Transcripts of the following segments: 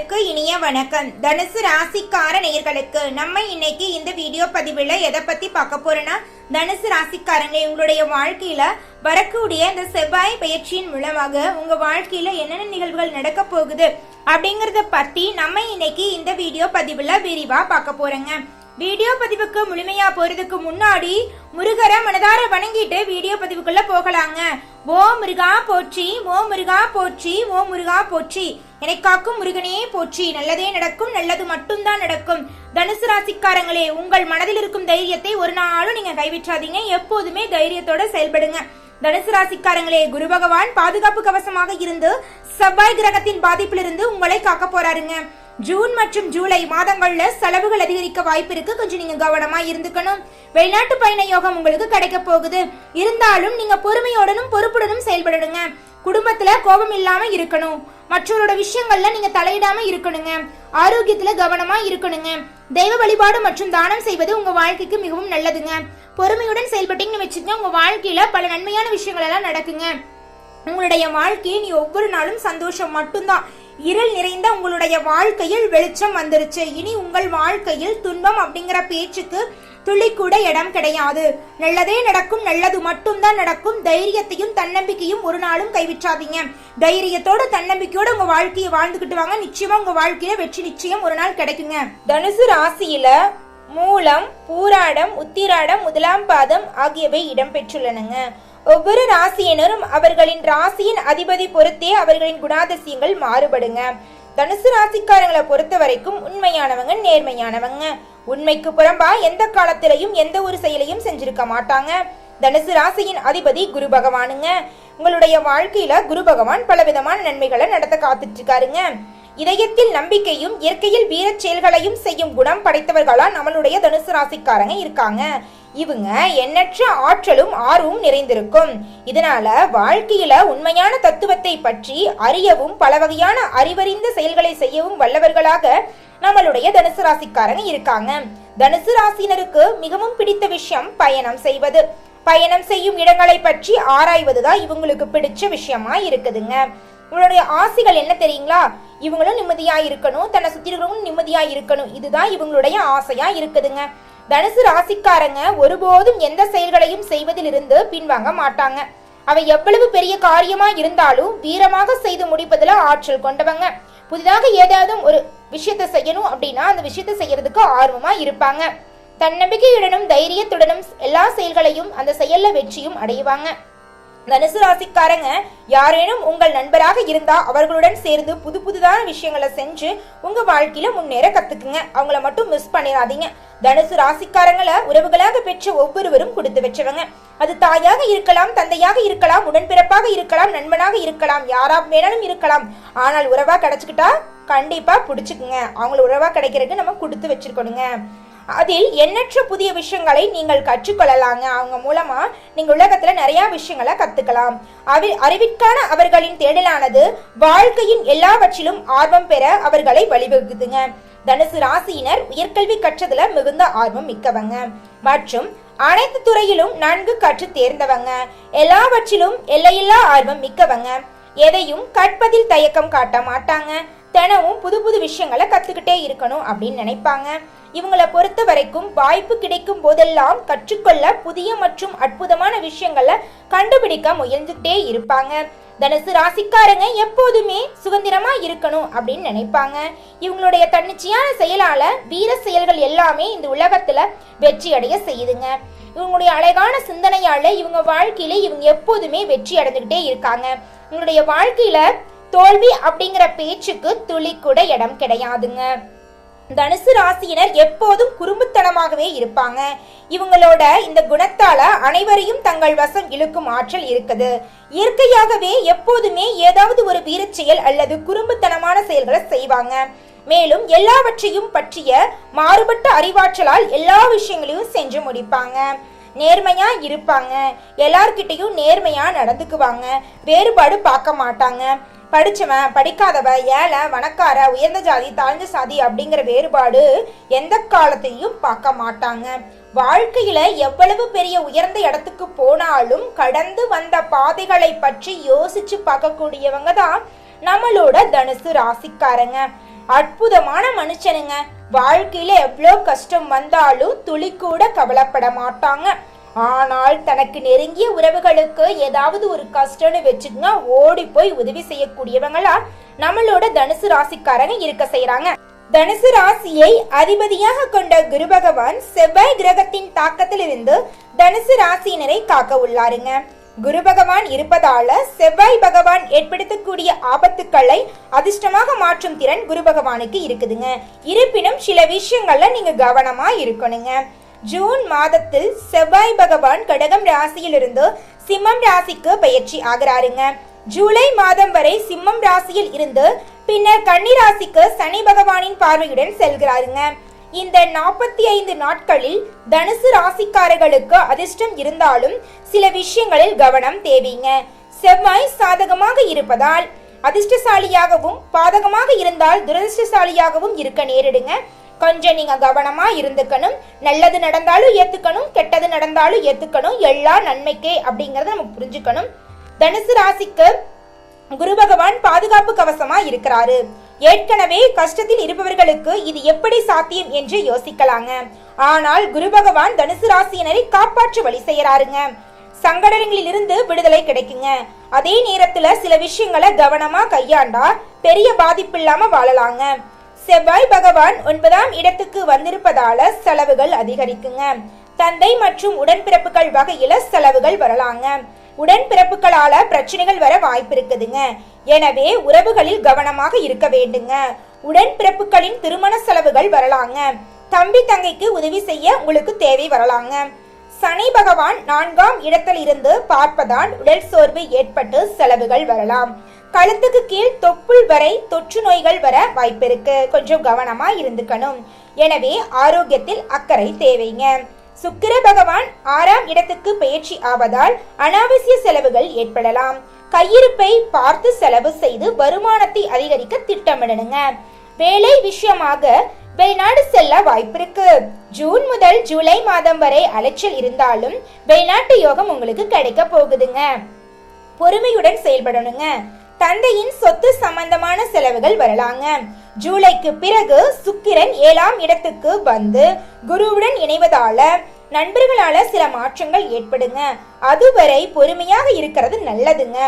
நேயர்களுக்கு இனிய வணக்கம். தனுசு ராசிக்கார நேயர்களுக்கு நம்ம இன்னைக்கு இந்த வீடியோ பதிவில் எதை பத்தி பார்க்க போறோம்னா தனுசு ராசிக்காரங்க உங்களுடைய வாழ்க்கையில வரக்கூடிய இந்த செவ்வாய் பயிற்சியின் மூலமாக உங்க வாழ்க்கையில என்னென்ன நிகழ்வுகள் நடக்க போகுது அப்படிங்கறத பத்தி நம்ம இன்னைக்கு இந்த வீடியோ பதிவுல விரிவா பார்க்க போறோங்க. வீடியோ பதிவுக்கு முழுமையா போறதுக்கு முன்னாடி முருகரை மனதார வணங்கிட்டு வீடியோ பதிவுக்குள்ள போகலாங்க. ஓ முருகா போற்றி ஓ முருகா போற்றி ஓ முருகா போற்றி. என்னை காக்கும் முருகனே போற்றி. நல்லதே நடக்கும் நல்லது மட்டும்தான் நடக்கும். தனுசு ராசிக்காரங்களே உங்கள் மனதில் இருக்கும் தைரியத்தை ஒரு நாளும் நீங்க கைவிற்றாதீங்க எப்போதுமே தைரியத்தோட செயல்படுங்க. தனுசு ராசிக்காரங்களே குரு பகவான் பாதுகாப்பு கவசமாக இருந்து செவ்வாய் கிரகத்தின் பாதிப்பிலிருந்து உங்களை காக்க போறாருங்க. ஜூன் மற்றும் ஜூலை மாதங்கள்ல செலவுகள் அதிகரிக்க வாய்ப்பு இருக்கு. கொஞ்சம் நீங்க கவனமா இருந்துக்கணும். வெளிநாட்டு பயண யோகம் உங்களுக்கு கிடைக்க போகுது. இருந்தாலும் நீங்க பொறுமையோடனும் பொறுப்புடனும் செயல்படணுங்க. குடும்பத்துல கோபம் இல்லாம இருக்கணும். மற்றவரோட விஷயங்கள்ல நீங்க தலையிடாம இருக்கணுங்க. ஆரோக்கியத்துல கவனமா இருக்கணுங்க. தெய்வ வழிபாடு மற்றும் தானம் செய்வது உங்க வாழ்க்கைக்கு மிகவும் நல்லதுங்க. பொறுமையுடன் செயல்பட்டீங்கன்னு வச்சுக்கோங்க உங்க வாழ்க்கையில பல நன்மையான விஷயங்கள் எல்லாம் நடக்குங்க. உங்களுடைய வாழ்க்கையை நீ ஒவ்வொரு நாளும் சந்தோஷம் மட்டும்தான். இருள் நிறைந்த உங்களுடைய வாழ்க்கையில் வெளிச்சம் வந்துருச்சு. இனி உங்கள் வாழ்க்கையில் துன்பம் அப்படிங்கிற பேச்சுக்கு துளி கூட இடம் கிடையாது. நல்லதே நடக்கும் நல்லது மட்டும்தான் நடக்கும். தைரியத்தையும் தன்னம்பிக்கையும் ஒரு நாளும் கைவிற்றாதீங்க தைரியத்தோட தன்னம்பிக்கையோட உங்க வாழ்க்கையை வாழ்ந்துகிட்டு வாங்க. நிச்சயமா உங்க வாழ்க்கையில வெற்றி நிச்சயம் ஒரு நாள் கிடைக்குங்க. தனுசு ராசியில மூலம் பூராடம் உத்திராடம் முதலாம் பாதம் ஆகியவை இடம்பெற்றுள்ளனங்க. ஒவ்வொரு ராசியினரும் அவர்களின் ராசியின் அதிபதி பொறுத்தே அவர்களின் குணாதிசயங்கள் மாறுபடுங்க. தனுசு ராசிக்காரங்களை பொறுத்த வரைக்கும் உண்மையானவங்க நேர்மையானவங்க. உண்மைக்கு புறம்பா எந்த காலத்திலையும் எந்த ஒரு செயலையும் செஞ்சிருக்க மாட்டாங்க. தனுசு ராசியின் அதிபதி குரு பகவானுங்க. உங்களுடைய வாழ்க்கையில குரு பகவான் பலவிதமான நன்மைகளை நடத்த காத்துட்டு இருக்காருங்க இதயத்தில் நம்பிக்கையும் இயற்கையில் வீரச் செயல்களையும் செய்யும் குணம் படைத்தவர்களா நம்மளுடைய தனுசு ராசிக்காரங்க இருக்காங்க. இவங்க எண்ணற்ற ஆற்றலும் ஆர்வமும் நிறைந்திருக்கும். இதனால வாழ்க்கையில உண்மையான தத்துவத்தை பற்றி அறியவும் பல வகையான அறிவறிந்த செயல்களை செய்யவும் வல்லவர்களாக நம்மளுடைய தனுசு ராசிக்காரங்க இருக்காங்க. தனுசு ராசினருக்கு மிகவும் பிடித்த விஷயம் பயணம் செய்வது. பயணம் செய்யும் இடங்களை பற்றி ஆராய்வதுதான் இவங்களுக்கு பிடிச்ச விஷயமா இருக்குதுங்க. இவங்களுடைய ஆசைகள் என்ன தெரியுங்களா? இவங்களும் நிம்மதியா இருக்கணும் தன்னை சுத்தி இருக்கிறவங்களும் நிம்மதியா இருக்கணும். இதுதான் இவங்களுடைய ஆசையா இருக்குதுங்க. தனுசு ராசிக்காரங்க ஒருபோதும் எந்த செயல்களையும் செய்வதிலிருந்து பின்வாங்க மாட்டாங்க. அவை எவ்வளவு பெரிய காரியமா இருந்தாலும் வீரமாக செய்து முடிப்பதுல ஆற்றல் கொண்டவங்க. புதிதாக ஏதாவது ஒரு விஷயத்த செய்யணும் அப்படின்னா அந்த விஷயத்தை செய்யறதுக்கு ஆர்வமா இருப்பாங்க. தன்னம்பிக்கையுடனும் தைரியத்துடனும் எல்லா செயல்களையும் அந்த செயல்ல வெற்றியும் அடைவாங்க. தனுசு ராசிக்காரங்க யாரேனும் உங்கள் நண்பராக இருந்தா அவர்களுடன் சேர்ந்து புது புதுதான விஷயங்களை செஞ்சு உங்க வாழ்க்கையில முன்னேற கத்துக்குங்க. அவங்கள மட்டும் மிஸ் பண்ணிடாதீங்க தனுசு ராசிக்காரங்களை உறவுகளாக பெற்ற ஒவ்வொருவரும் கொடுத்து வச்சவங்க. அது தாயாக இருக்கலாம் தந்தையாக இருக்கலாம் உடன்பிறப்பாக இருக்கலாம் நண்பனாக இருக்கலாம் யாரா வேணாலும் இருக்கலாம். ஆனால் உறவா கிடைச்சுக்கிட்டா கண்டிப்பா பிடிச்சிக்குங்க. அவங்கள உறவா கிடைக்கிறதுக்கு நம்ம கொடுத்து வச்சிருக்கணுங்க. அதில் எண்ணற்ற புதிய விஷயங்களை நீங்கள் கற்றுக்கொள்ளலாங்க. அவங்க மூலமா நீங்க உலகத்துல நிறைய விஷயங்களை கத்துக்கலாம். அவி அறிவிற்கான அவர்களின் தேடலானது வாழ்க்கையின் எல்லாவற்றிலும் ஆர்வம் பெற அவர்களை வழிவகுக்குதுங்க. தனுசு ராசியினர் உயர்கல்வி கற்றதுல மிகுந்த ஆர்வம் மிக்கவங்க. மற்றும் அனைத்து துறையிலும் நன்கு கற்று தேர்ந்தவங்க. எல்லாவற்றிலும் எல்லையில்லா ஆர்வம் மிக்கவங்க. எதையும் கற்பதில் தயக்கம் காட்ட மாட்டாங்க. தினமும் புது புது விஷயங்களை கத்துக்கிட்டே இருக்கணும் அப்படின்னு நினைப்பாங்க. இவங்களை பொறுத்த வரைக்கும் வாய்ப்பு கிடைக்கும் போதெல்லாம் கற்றுக்கொள்ள புதிய மற்றும் அற்புதமான விஷயங்களை கண்டுபிடிக்க முயன்றுட்டே இருப்பாங்க. தனுசு ராசிக்காரங்க எப்போதுமே சுதந்திரமா இருக்கணும் அப்படின்னு நினைப்பாங்க. இவங்களுடைய தன்னிச்சையான செயலால வீர செயல்கள் எல்லாமே இந்த உலகத்துல வெற்றி அடைய செய்யுதுங்க. இவங்களுடைய அழகான சிந்தனையால இவங்க வாழ்க்கையில இவங்க எப்போதுமே வெற்றி அடைஞ்சுக்கிட்டே இருக்காங்க. இவங்களுடைய வாழ்க்கையில தோல்வி அப்படிங்கிற பேச்சுக்கு துளி கூட இடம் கிடையாதுங்க. தனுசு ராசியினர் எப்போதும் குறும்புத்தனமாகவே இருப்பாங்க. இவங்களோட இந்த குணத்தால அனைவரையும் தங்கள் வசம் இழுக்கும் ஆற்றல் இருக்குது. இயற்கையாகவே எப்போதுமே ஏதாவது ஒரு வீரச் செயல் அல்லது குறும்புத்தனமான செயல்களை செய்வாங்க. மேலும் எல்லாவற்றையும் பற்றிய மாறுபட்ட அறிவாற்றலால் எல்லா விஷயங்களையும் செஞ்சு முடிப்பாங்க. நேர்மையா இருப்பாங்க. எல்லார்கிட்டையும் நேர்மையா நடந்துக்குவாங்க. வேறுபாடு பார்க்க மாட்டாங்க. படிச்சவன் படிக்காதவன் ஏழை வணக்கார உயர்ந்த ஜாதி தாழ்ந்த சாதி அப்படிங்கிற வேறுபாடு எந்த காலத்தையும் பார்க்க மாட்டாங்க. வாழ்க்கையில எவ்வளவு பெரிய உயர்ந்த இடத்துக்கு போனாலும் கடந்து வந்த பாதைகளை பற்றி யோசிச்சு பார்க்கக்கூடியவங்க தான் நம்மளோட தனுசு ராசிக்காரங்க. அற்புதமான மனுஷனுங்க. வாழ்க்கையில எவ்வளோ கஷ்டம் வந்தாலும் துளி கூட கவலைப்பட மாட்டாங்க. ஆனால் தனக்கு நெருங்கிய உறவுகளுக்கு ஏதாவது ஒரு கஷ்டம்னு வச்சுக்கோங்க ஓடி போய் உதவி செய்யக்கூடியவங்களா நம்மளோட தனுசு ராசிக்காரங்க இருக்க செய்யறாங்க தனுசு ராசியை அதிபதியாக கொண்ட குரு பகவான் செவ்வாய் கிரகத்தின் தாக்கத்திலிருந்து தனுசு ராசியினரை காக்க உள்ளாருங்க. குரு பகவான் இருப்பதால செவ்வாய் பகவான் ஏற்படுத்தக்கூடிய ஆபத்துக்களை அதிர்ஷ்டமாக மாற்றும் திறன் குரு பகவானுக்கு இருக்குதுங்க. இருப்பினும் சில விஷயங்கள்ல நீங்க கவனமா இருக்கணுங்க. ஜூன் மாதத்தில் செவ்வாய் பகவான் கடகம் ராசியிலிருந்து சிம்மம் ராசிக்கு பயிற்சி ஆகிறாருங்க. ஜூலை மாதம் வரை சிம்மம் ராசியில் இருந்து பின்னர் கன்னி ராசிக்கு சனி பகவானின் பார்வையுடன் செல்கிறாருங்க. இந்த நாற்பத்தி ஐந்து நாட்களில் தனுசு ராசிக்காரர்களுக்கு அதிர்ஷ்டம் இருந்தாலும் சில விஷயங்களில் கவனம் தேவைங்க. செவ்வாய் சாதகமாக இருப்பதால் அதிர்ஷ்டசாலியாகவும் பாதகமாக இருந்தால் துரதிர்ஷ்டசாலியாகவும் இருக்க நேரிடுங்க. கொஞ்சம் நீங்க கவனமா இருந்துக்கணும். நல்லது நடந்தாலும் ஏத்துக்கணும் கெட்டது நடந்தாலும் ஏத்துக்கணும். எல்லா நன்மைக்கே அப்படிங்கறத நம்ம புரிஞ்சுக்கணும். தனுசு ராசிக்கு குரு பகவான் பாதுகாப்பு கவசமா இருக்கிறாரு. ஏற்கனவே கஷ்டத்தில் இருப்பவர்களுக்கு இது எப்படி சாத்தியம் என்று யோசிக்கலாங்க. ஆனால் குரு பகவான் தனுசு ராசியினரை காப்பாற்ற வழி செய்யறாருங்க. சங்கடங்களில் இருந்து விடுதலை கிடைக்குங்க. அதே நேரத்துல சில விஷயங்களை கவனமா கையாண்டா பெரிய பாதிப்பு இல்லாம வாழலாங்க. செவ்வாய் பகவான் ஒன்பதாம் இடத்துக்கு வந்திருப்பதால செலவுகள் அதிகரிக்குங்க. தந்தை மற்றும் உடன்பிறப்புகள் வகையில செலவுகள் வரலாங்க. உடன்பிறப்புகளால பிரச்சனைகள் வர வாய்ப்பு இருக்குதுங்க. எனவே உறவுகளில் கவனமாக இருக்க வேண்டுங்க. உடன்பிறப்புகளின் திருமண செலவுகள் வரலாங்க. தம்பி தங்கைக்கு உதவி செய்ய உங்களுக்கு தேவை வரலாங்க. சனி பகவான் நான்காம் இடத்தில் இருந்து பார்ப்பதால் உடல் சோர்வு ஏற்பட்டு செலவுகள் வரலாம். கழுத்துக்கு கீழ் தொப்புள் வரை தொற்று நோய்கள் வர வாய்ப்பிருக்கு. கொஞ்சம் கவனமா இருந்துக்கணும். எனவே ஆரோக்கியத்தில் அக்கறை தேவைங்க. சுக்கிர பகவான் ஆறாம் இடத்துக்கு பயிற்சி ஆவதால் அனாவசிய செலவுகள் ஏற்படலாம். கையிருப்பை பார்த்து செலவு செய்து வருமானத்தை அதிகரிக்க திட்டமிடணுங்க. வேலை விஷயமாக வெளிநாடு செல்ல வாய்ப்பிருக்கு. ஜூன் முதல் ஜூலை மாதம் வரை அலைச்சல் இருந்தாலும் வெளிநாட்டு யோகம் உங்களுக்கு கிடைக்க போகுதுங்க. பொறுமையுடன் செயல்படணுங்க. தந்தையின் சொத்து சம்பந்தமான செலவுகள் வரலாங்க. ஜூலைக்கு பிறகு சுக்கிரன் ஏழாம் இடத்துக்கு வந்து குருவுடன் இணைவதால நண்பர்களால சில மாற்றங்கள் ஏற்படுங்க. அதுவரை பொறுமையாக இருக்கிறது நல்லதுங்க.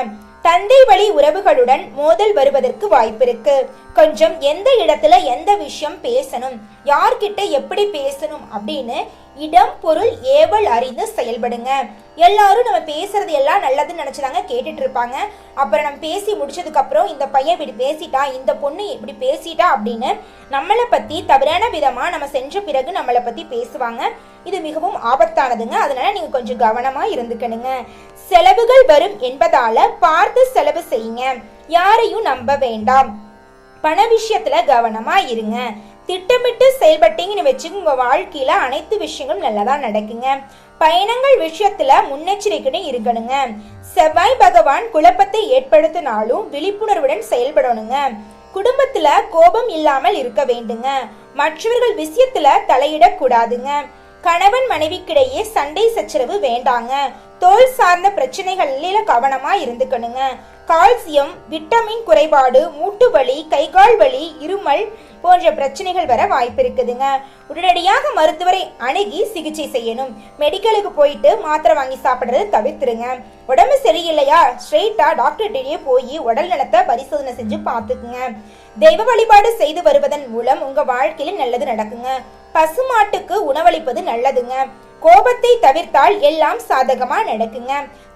தந்தை வழி உறவுகளுடன் மோதல் வருவதற்கு வாய்ப்பிருக்கு கொஞ்சம் எந்த இடத்துல எந்த விஷயம் பேசணும் யார்கிட்ட எப்படி பேசணும் அப்படின்னு இடம் பொருள் ஏவல் அறிந்து செயல்படுங்க. எல்லாரும் நம்ம பேசுறது எல்லாம் நல்லதுன்னு நினைச்சதாங்க கேட்டுட்டு இருப்பாங்க அப்புறம் நம்ம பேசி முடிச்சதுக்கு அப்புறம் இந்த பையன் இப்படி பேசிட்டா இந்த பொண்ணு இப்படி பேசிட்டா அப்படின்னு நம்மளை பத்தி தவறான விதமா நம்ம சென்ற பிறகு நம்மளை பத்தி பேசுவாங்க. இது மிகவும் ஆபத்தானதுங்க. அதனால நீங்க கொஞ்சம் கவனமா இருந்துக்கணுங்க. செலவுகள் வரும் என்பதால பார்த்து செலவு செய்யுங்க. யாரையும் நம்ப வேண்டாம். பண விஷயத்துல கவனமா இருங்க. திட்டமிட்டு செயல்பட்டீங்கன்னு வச்சு உங்கள் வாழ்க்கையில் அனைத்து விஷயங்களும் நல்லதா நடக்குங்க. பயணங்கள் விஷயத்துல முன்னெச்சரிக்கையும் இருக்கணுங்க. செவ்வாய் பகவான் குழப்பத்தை ஏற்படுத்தினாலும் விழிப்புணர்வுடன் செயல்படணுங்க. குடும்பத்துல கோபம் இல்லாமல் இருக்க வேண்டுங்க. மற்றவர்கள் விஷயத்துல தலையிடக்கூடாதுங்க. கணவன் மனைவிக்கிடையே சண்டை சச்சரவு வேண்டாங்க. தோல் சார்ந்த பிரச்சனைகள்ல கவனமா இருந்துக்கணுங்க. கால்சியம் விட்டமின் குறைபாடு மூட்டு வலி கை கால் வலி இருமல் போன்ற பிரச்சனைகள் வர வாய்ப்பு இருக்குதுங்க உடனடியாக மருத்துவரை அணுகி சிகிச்சை செய்யணும். மெடிக்கலுக்கு போயிட்டு மாத்திரை வாங்கி சாப்பிட்றத தவிர்த்துருங்க. உடம்பு சரியில்லையா? ஸ்ட்ரெயிட்டா டாக்டர்கிட்டயே போய் உடல் நலத்தை பரிசோதனை செஞ்சு பார்த்துக்குங்க. தெய்வ வழிபாடு செய்து வருவதன் மூலம் உங்க வாழ்க்கையில நல்லது நடக்குங்க. பசுமாட்டுக்கு உணவளிப்பது நல்லதுங்க. கோபத்தை தவிர்த்தால் எல்லாம் சாதகமா நடக்குங்க.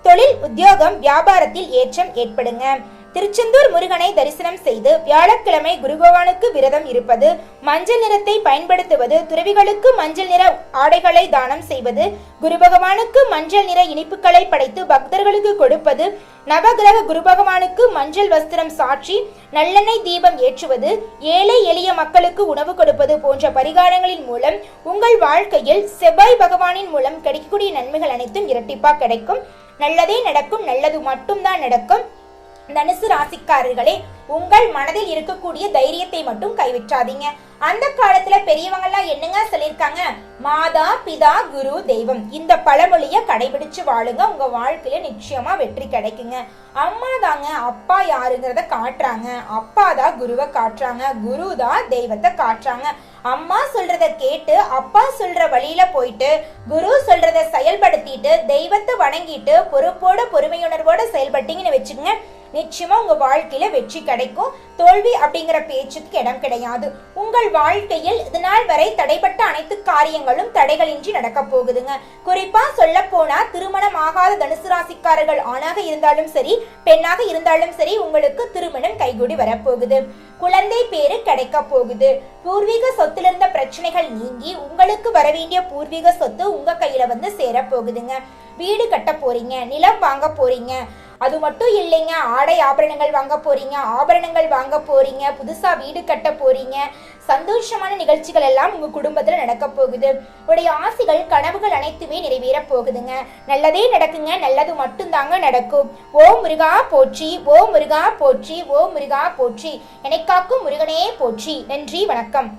தொழில் உத்தியோகம் வியாபாரத்தில் ஏற்றம் ஏற்படுங்க. திருச்செந்தூர் முருகனை தரிசனம் செய்து வியாழக்கிழமை குருபவானுக்கு விரதம் இருப்பது மஞ்சள் நிறத்தை பயன்படுத்துவது துறவிகளுக்கு மஞ்சள் நிற ஆடைகளை தானம் செய்வது குருபகவானுக்கு மஞ்சள் நிற இனிப்புகளை படைத்து பக்தர்களுக்கு கொடுப்பது நவகிரக குருபகவானுக்கு மஞ்சள் வஸ்திரம் சாற்றி நல்லெண்ணெய் தீபம் ஏற்றுவது ஏழை எளிய மக்களுக்கு உணவு கொடுப்பது போன்ற பரிகாரங்களின் மூலம் உங்கள் வாழ்க்கையில் செவ்வாய் பகவானின் மூலம் கிடைக்கக்கூடிய நன்மைகள் அனைத்தும் இரட்டிப்பாக கிடைக்கும். நல்லதே நடக்கும் நல்லது மட்டும்தான் நடக்கும். தனுசு ராசிக்காரர்களே உங்கள் மனதில் இருக்கக்கூடிய தைரியத்தை மட்டும் கைவிற்றாதீங்க அந்த காலத்துல பெரியவங்க எல்லாம் என்னங்க சொல்லிருக்காங்க மாதா பிதா குரு தெய்வம். இந்த பழமொழிய கடைபிடிச்சு வாழுங்க. உங்க வாழ்க்கையில நிச்சயமா வெற்றி கிடைக்குங்க. அம்மா தாங்க அப்பா யாருங்கிறத காட்டுறாங்க. அப்பா தான் குருவை காட்டுறாங்க. குரு தான் தெய்வத்தை காட்டுறாங்க. அம்மா சொல்றத கேட்டு அப்பா சொல்ற வழியில போயிட்டு குரு சொல்றத செயல்படுத்திட்டு தெய்வத்தை வணங்கிட்டு பொறுப்போட பொறுமையுணர்வோட செயல்பட்டீங்கன்னு வச்சுக்கோங்க. நிச்சயமா உங்க வாழ்க்கையில வெற்றி கிடைக்கும். தோல்வி அப்படிங்கிற பேச்சுக்கு இடம் கிடையாது. உங்கள் வாழ்க்கையில் இது நாள் வரை தடைப்பட்ட அனைத்து காரியங்களும் தடைகளின்றி நடக்க போகுதுங்க. குறிப்பா சொல்ல போனா திருமணம் ஆகாத தனுசு ராசிக்காரர்கள் ஆணாக இருந்தாலும் சரி பெண்ணாக இருந்தாலும் சரி உங்களுக்கு திருமணம் கைகூடி வரப்போகுது. குழந்தை பேரு கிடைக்க போகுது. பூர்வீக சொத்துல இருந்த பிரச்சனைகள் நீங்கி உங்களுக்கு வரவேண்டிய பூர்வீக சொத்து உங்க கையில வந்து சேர போகுதுங்க. வீடு கட்ட போறீங்க நிலம் வாங்க போறீங்க. அது மட்டும் இல்லைங்க ஆடை ஆபரணங்கள் வாங்க போறீங்க ஆபரணங்கள் வாங்க போறீங்க புதுசா வீடு கட்ட போறீங்க சந்தோஷமான நிகழ்ச்சிகள் எல்லாம் உங்க குடும்பத்துல நடக்க போகுது. உடைய ஆசைகள் கனவுகள் அனைத்துமே நிறைவேற போகுதுங்க. நல்லதே நடக்குங்க நல்லது மட்டும்தாங்க நடக்கும். ஓ முருகா போற்றி ஓ முருகா போற்றி ஓ முருகா போற்றி எனக்காக்கும் முருகனே போற்றி. நன்றி வணக்கம்.